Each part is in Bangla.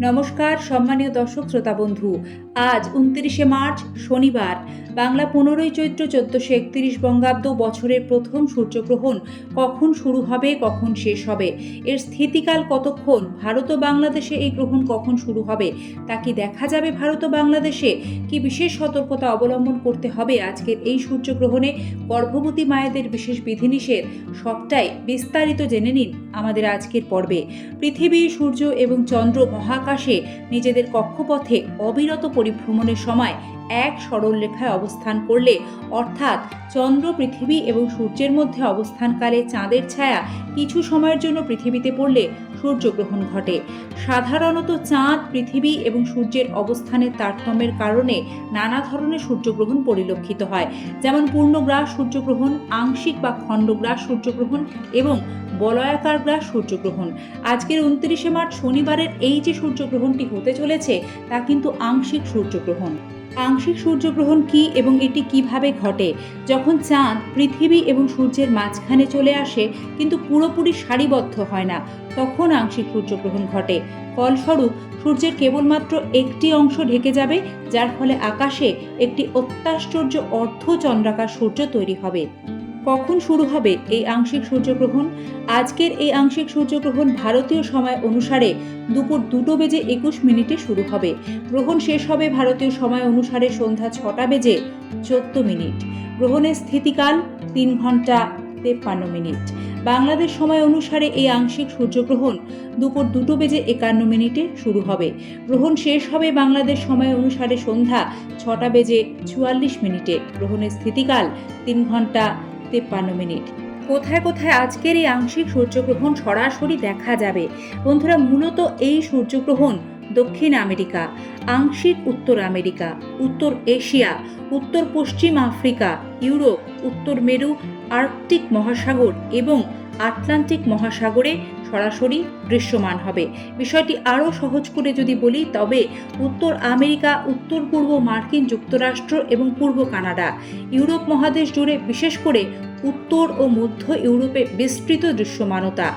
নমস্কার সম্মানীয় দর্শক শ্রোতা বন্ধু। আজ উনত্রিশে মার্চ, শনিবার। বাংলা পনেরোই চৈত্র চোদ্দশো একত্রিশ বঙ্গাব্দ বছরের প্রথম সূর্যগ্রহণ। কখন শুরু হবে, কখন শেষ হবে? এর স্থিতিকাল কতক্ষণ? ভারত ও বাংলাদেশে এই গ্রহণ কখন শুরু হবে? তা কি দেখা যাবে ভারত ও বাংলাদেশে? কি বিশেষ সতর্কতা অবলম্বন করতে হবে আজকের এই সূর্যগ্রহণে? গর্ভবতী মায়েদের বিশেষ বিধিনিষেধ? সবটাই বিস্তারিত জেনে নিন আমাদের আজকের পর্বে। পৃথিবী, সূর্য এবং চন্দ্র মহাকাশে নিজেদের কক্ষপথে অবিরত পরিভ্রমণের সময় এক সরল রেখায় অবস্থান করলে, অর্থাৎ চন্দ্র পৃথিবী এবং সূর্যের মধ্যে অবস্থানকালে চাঁদের ছায়া কিছু সময়ের জন্য পৃথিবীতে পড়লে সূর্যগ্রহণ ঘটে। সাধারণত চাঁদ, পৃথিবী এবং সূর্যের অবস্থানের তারতম্যের কারণে নানা ধরনের সূর্যগ্রহণ পরিলক্ষিত হয়। যেমন পূর্ণগ্রাস সূর্যগ্রহণ, আংশিক বা খণ্ডগ্রাস সূর্যগ্রহণ এবং বলয়াকার গ্রাস সূর্যগ্রহণ। আজকের উনত্রিশে মার্চ শনিবারের এই যে সূর্যগ্রহণটি হতে চলেছে, তা কিন্তু আংশিক সূর্যগ্রহণ। আংশিক সূর্যগ্রহণ কি এবং এটি কীভাবে ঘটে? যখন চাঁদ পৃথিবী এবং সূর্যের মাঝখানে চলে আসে, কিন্তু পুরোপুরি সারিবদ্ধ হয় না, তখন আংশিক সূর্যগ্রহণ ঘটে। ফলস্বরূপ, সূর্যের কেবলমাত্র একটি অংশ ঢেকে যাবে, যার ফলে আকাশে একটি অত্যাশ্চর্য অর্ধচন্দ্রাকার সূর্য তৈরি হবে। কখন শুরু হবে এই আংশিক সূর্যগ্রহণ? আজকের এই আংশিক সূর্যগ্রহণ ভারতীয় সময় অনুসারে দুপুর দুটো বেজে একুশ মিনিটে শুরু হবে। গ্রহণ শেষ হবে ভারতীয় সময় অনুসারে সন্ধ্যা ছটা বেজে চোদ্দ মিনিট। গ্রহণের স্থিতিকাল তিন ঘণ্টা তেপ্পান্ন মিনিট। বাংলাদেশ সময় অনুসারে এই আংশিক সূর্যগ্রহণ দুপুর দুটো বেজে একান্ন মিনিটে শুরু হবে। গ্রহণ শেষ হবে বাংলাদেশ সময় অনুসারে সন্ধ্যা ছটা বেজে চুয়াল্লিশ মিনিটে। গ্রহণের স্থিতিকাল তিন ঘণ্টা তেপ্পান্ন মিনিট। কোথায় কোথায় আজকের এই আংশিক সূর্যগ্রহণ সরাসরি দেখা যাবে? বন্ধুরা, মূলত এই সূর্যগ্রহণ দক্ষিণ আমেরিকা, আংশিক উত্তর আমেরিকা, উত্তর এশিয়া, উত্তর পশ্চিম আফ্রিকা, ইউরোপ, উত্তর মেরু, আর্কটিক মহাসাগর এবং আটলান্টিক মহাসাগরে সরাসরি দৃশ্যমান হবে। বিষয়টি আরও সহজ করে যদি বলি, তবে উত্তর আমেরিকা, উত্তর পূর্ব মার্কিন যুক্তরাষ্ট্র এবং পূর্ব কানাডা। ইউরোপ মহাদেশ জুড়ে বিশেষ করে উত্তর ও মধ্য ইউরোপে বিস্তৃত দৃশ্যমানতা।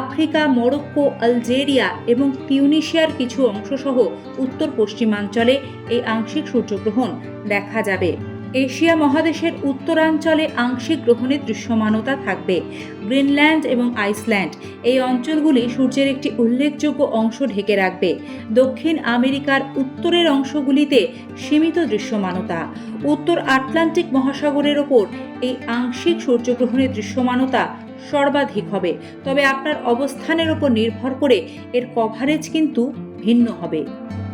আফ্রিকা, মরক্কো, আলজেরিয়া এবং তিউনিশিয়ার কিছু অংশসহ উত্তর পশ্চিমাঞ্চলে এই আংশিক সূর্যগ্রহণ দেখা যাবে। এশিয়া মহাদেশের উত্তরাঞ্চলে আংশিক গ্রহণের দৃশ্যমানতা থাকবে। গ্রিনল্যান্ড এবং আইসল্যান্ড, এই অঞ্চলগুলি সূর্যের একটি উল্লেখযোগ্য অংশ ঢেকে রাখবে। দক্ষিণ আমেরিকার উত্তরের অংশগুলিতে সীমিত দৃশ্যমানতা। উত্তর আটলান্টিক মহাসাগরের ওপর এই আংশিক সূর্যগ্রহণের দৃশ্যমানতা সর্বাধিক হবে। তবে আপনার অবস্থানের ওপর নির্ভর করে এর কভারেজ কিন্তু ভিন্ন হবে।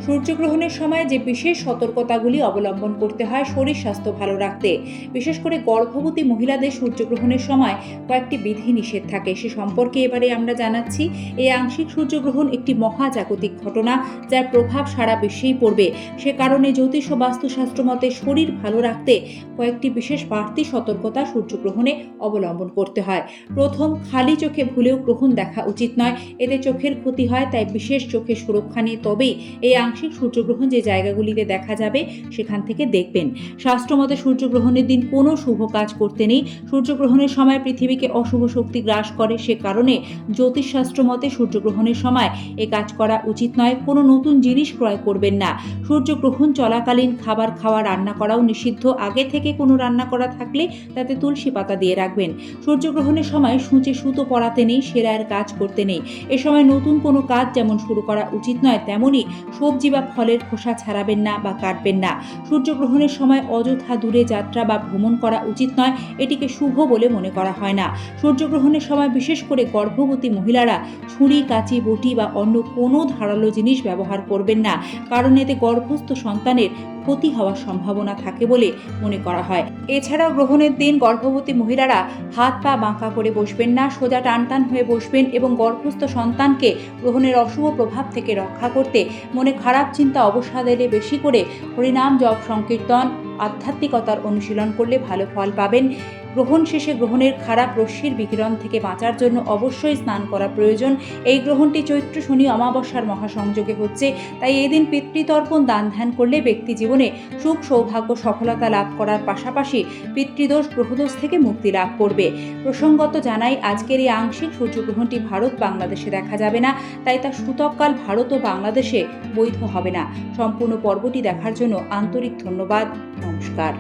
সূর্যগ্রহণের সময় যে বিশেষ সতর্কতাগুলি অবলম্বন করতে হয়, শরীর স্বাস্থ্য ভালো রাখতে। বিশেষ করে গর্ভবতী মহিলাদের সূর্যগ্রহণের সময় কয়েকটি বিধি নিষেধ থাকে। সে সম্পর্কে এবারে আমরা জানাচ্ছি, এই আংশিক সূর্যগ্রহণ একটি মহাজাগতিক ঘটনা যার প্রভাব সারা বিশ্বেই পড়বে। সে কারণে জ্যোতিষ ও বাস্তুশাস্ত্র মতে শরীর ভালো রাখতে কয়েকটি বিশেষ বাড়তি সতর্কতা সূর্যগ্রহণে অবলম্বন করতে হয়। প্রথম, খালি চোখে ভুলেও গ্রহণ দেখা উচিত নয়। এতে চোখের ক্ষতি হয়, তাই বিশেষ চোখের সুরক্ষা নিয়ে তবেই এই আংশিক সূর্যগ্রহণ যে জায়গাগুলিতে দেখা যাবে, সেখান থেকে দেখবেন। শাস্ত্রমতে সূর্যগ্রহণের দিন কোনো শুভ কাজ করতে নেই। সূর্যগ্রহণের সময় পৃথিবীকে অশুভ শক্তি গ্রাস করে, সে কারণে জ্যোতিষশাস্ত্র মতে সূর্যগ্রহণের সময় এ কাজ করা উচিত নয়। কোনো নতুন জিনিস ক্রয় করবেন না। সূর্যগ্রহণ চলাকালীন খাবার খাওয়া, রান্না করাও নিষিদ্ধ। আগে থেকে কোনো রান্না করা থাকলে তাতে তুলসী পাতা দিয়ে রাখবেন। সূর্যগ্রহণের সময় সূচে সুতো পড়াতে নেই সেরায়ের কাজ করতে নেই। এ সময় নতুন কোনো কাজ যেমন শুরু করা উচিত নয় তেমনই সবজি বা ফলের খোসা ছাড়াবেন না বা কাটবেন না। সূর্যগ্রহণের সময় অযথা দূরে যাত্রা বা ভ্রমণ করা উচিত নয়, এটিকে শুভ বলে মনে করা হয় না। সূর্যগ্রহণের সময় বিশেষ করে গর্ভবতী মহিলারা ছুরি, কাঁচি, বটি বা অন্য কোনো ধারালো জিনিস ব্যবহার করবেন না, কারণ এতে গর্ভস্থ সন্তানের ক্ষতি হওয়ার সম্ভাবনা থাকে বলে মনে করা হয়। এছাড়াও গ্রহণের দিন গর্ভবতী মহিলারা হাত পা বাঁকা করে বসবেন না, সোজা টান টান হয়ে বসবেন এবং গর্ভস্থ সন্তানকে গ্রহণের অশুভ প্রভাব থেকে রক্ষা করতে মনে খারাপ চিন্তা অবসাদ এলে বেশি করে হরিনাম, জপ, সংকীর্তন, আধ্যাত্মিকতার অনুশীলন করলে ভালো ফল পাবেন। গ্রহণ শেষে গ্রহণের খারাপ রশ্মির বিকিরণ থেকে বাঁচার জন্য অবশ্যই স্নান করা প্রয়োজন। এই গ্রহণটি চৈত্র শনি অমাবস্যার মহাসংযোগে হচ্ছে, তাই এই দিন পিতৃতর্পণ দান ধ্যান করলে ব্যক্তি জীবনে সুখ, সৌভাগ্য, সফলতা লাভ করার পাশাপাশি পিতৃদোষ, গ্রহদোষ থেকে মুক্তি লাভ করবে। প্রসঙ্গত জানাই, আজকের এই আংশিক সূর্যগ্রহণটি ভারত বাংলাদেশে দেখা যাবে না, তাই তা সূতককাল ভারত ও বাংলাদেশে বৈধ হবে না। সম্পূর্ণ পর্বটি দেখার জন্য আন্তরিক ধন্যবাদ। নমস্কার।